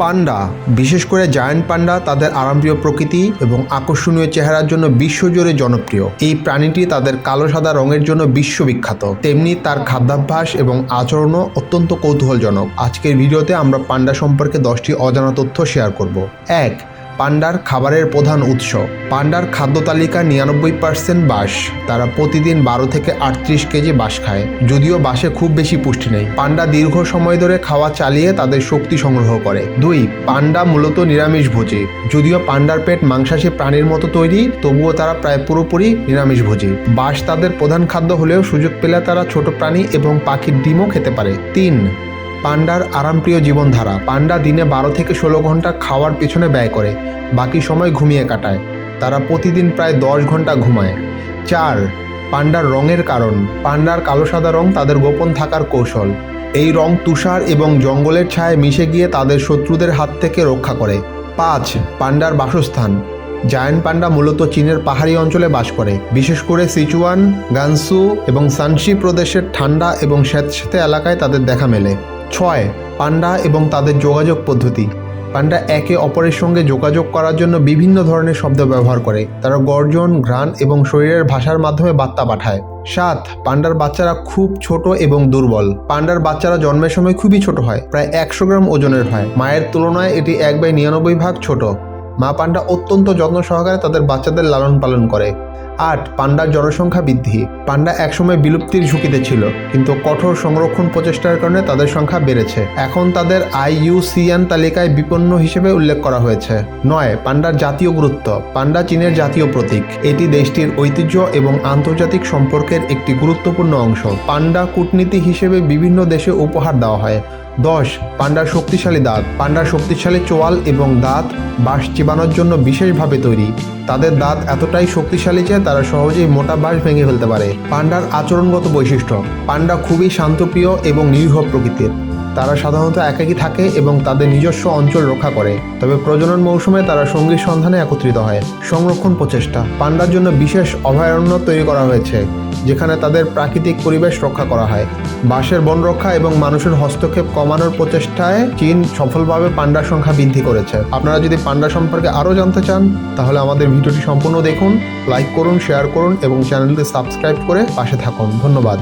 পান্ডা, বিশেষ করে জায়ান্ট পান্ডা তাদের আরামপ্রিয় প্রকৃতি এবং আকর্ষণীয় চেহারার জন্য বিশ্বজুড়ে জনপ্রিয়। এই প্রাণীটি তাদের কালো সাদা রঙের জন্য বিশ্ববিখ্যাত। তেমনি তার খাদ্যাভ্যাস এবং আচরণও অত্যন্ত কৌতূহলজনক। আজকের ভিডিওতে আমরা পান্ডা সম্পর্কে দশটি অজানা তথ্য শেয়ার করব। এক পান্ডার খাবারের প্রধান উৎস। পান্ডার খাদ্য তালিকা নিরানব্বই পার্সেন্ট বাঁশ। তারা প্রতিদিন বারো থেকে আটত্রিশ কেজি বাঁশ খায়। যদিও বাঁশে খুব বেশি পুষ্টি নেই। পান্ডা দীর্ঘ সময় ধরে খাওয়া চালিয়ে তাদের শক্তি সংগ্রহ করে। দুই পান্ডা মূলত নিরামিষ নিরামিষভোজী যদিও পান্ডার পেট মাংসাশী প্রাণীর মতো তৈরি, তবুও তারা প্রায় পুরোপুরি নিরামিষ নিরামিষভোজী বাঁশ তাদের প্রধান খাদ্য হলেও সুযোগ পেলে তারা ছোট প্রাণী এবং পাখির ডিমও খেতে পারে। তিন পান্ডার আরামপ্রিয় জীবনধারা। পান্ডা দিনে বারো থেকে ষোলো ঘণ্টা খাওয়ার পেছনে ব্যয় করে, বাকি সময় ঘুমিয়ে কাটায়। তারা প্রতিদিন প্রায় দশ ঘণ্টা ঘুমায়। চার পান্ডার রঙের কারণ। পান্ডার কালো সাদা রং তাদের গোপন থাকার কৌশল। এই রং তুষার এবং জঙ্গলের ছায় মিশে গিয়ে তাদের শত্রুদের হাত থেকে রক্ষা করে। পাঁচ পান্ডার বাসস্থান। জায়ান্ট পান্ডা মূলত চীনের পাহাড়ি অঞ্চলে বাস করে। বিশেষ করে সিচুয়ান গানসু এবং সানসি প্রদেশের ঠান্ডা এবং স্যাঁতস্যাঁতে এলাকায় তাদের দেখা মেলে। ছয়, পান্ডা এবং তাদের যোগাযোগ পদ্ধতি। পান্ডা একে অপরের সঙ্গে যোগাযোগ করার জন্য বিভিন্ন ধরনের শব্দ ব্যবহার করে। তারা গর্জন, ঘ্রাণ এবং শরীরের ভাষার মাধ্যমে বার্তা পাঠায়। সাত, পান্ডার বাচ্চারা খুব ছোট এবং দুর্বল। পান্ডার বাচ্চারা জন্মের সময় খুবই ছোট হয়, প্রায় একশো গ্রাম ওজনের হয়। মায়ের তুলনায় এটি এক বাই নিরানব্বই ভাগ ছোট। মা পান্ডা অত্যন্ত যত্ন সহকারে তাদের বাচ্চাদের লালন পালন করে। আট, পান্ডার জনসংখ্যা বৃদ্ধি। পান্ডা একসময় বিলুপ্তির ঝুঁকিতে ছিল, কিন্তু কঠোর সংরক্ষণ প্রচেষ্টার কারণে তাদের সংখ্যা বেড়েছে। এখন তাদের আইইউসিএন তালিকায় বিপন্ন হিসেবে উল্লেখ করা হয়েছে। নয়, পান্ডার জাতীয় গুরুত্ব। পান্ডা চীনের জাতীয় প্রতীক। এটি দেশটির ঐতিহ্য এবং আন্তর্জাতিক সম্পর্কের একটি গুরুত্বপূর্ণ অংশ। পান্ডা কূটনীতি হিসেবে বিভিন্ন দেশে উপহার দেওয়া হয়। দশ, পান্ডার শক্তিশালী দাঁত। পান্ডার শক্তিশালী চোয়াল এবং দাঁত বাঁশ চিবানোর জন্য বিশেষভাবে তৈরি। তাদের দাঁত এতটাই শক্তিশালী যে তারা সহজেই মোটা বাঁশ ভেঙে ফেলতে পারে। পান্ডার আচরণগত বৈশিষ্ট্য। পান্ডা খুবই শান্তপ্রিয় এবং নিরীহ প্রকৃতির। তারা সাধারণত একাকী থাকে এবং তাদের নিজস্ব অঞ্চল রক্ষা করে। তবে প্রজনন মৌসুমে তারা সঙ্গীর সন্ধানে একত্রিত হয়। সংরক্ষণ প্রচেষ্টা। পান্ডার জন্য বিশেষ অভয়ারণ্য তৈরি করা হয়েছে। যেখানে তাদের প্রাকৃতিক পরিবেশ রক্ষা করা হয়। বাঁশের বন রক্ষা এবং মানুষের হস্তক্ষেপ কমানোর প্রচেষ্টায় চীন সফলভাবে পান্ডার সংখ্যা বৃদ্ধি করেছে। আপনারা যদি পান্ডা সম্পর্কে আরও জানতে চান, তাহলে আমাদের ভিডিওটি সম্পূর্ণ দেখুন, লাইক করুন, শেয়ার করুন এবং চ্যানেলটি সাবস্ক্রাইব করে পাশে থাকুন। ধন্যবাদ।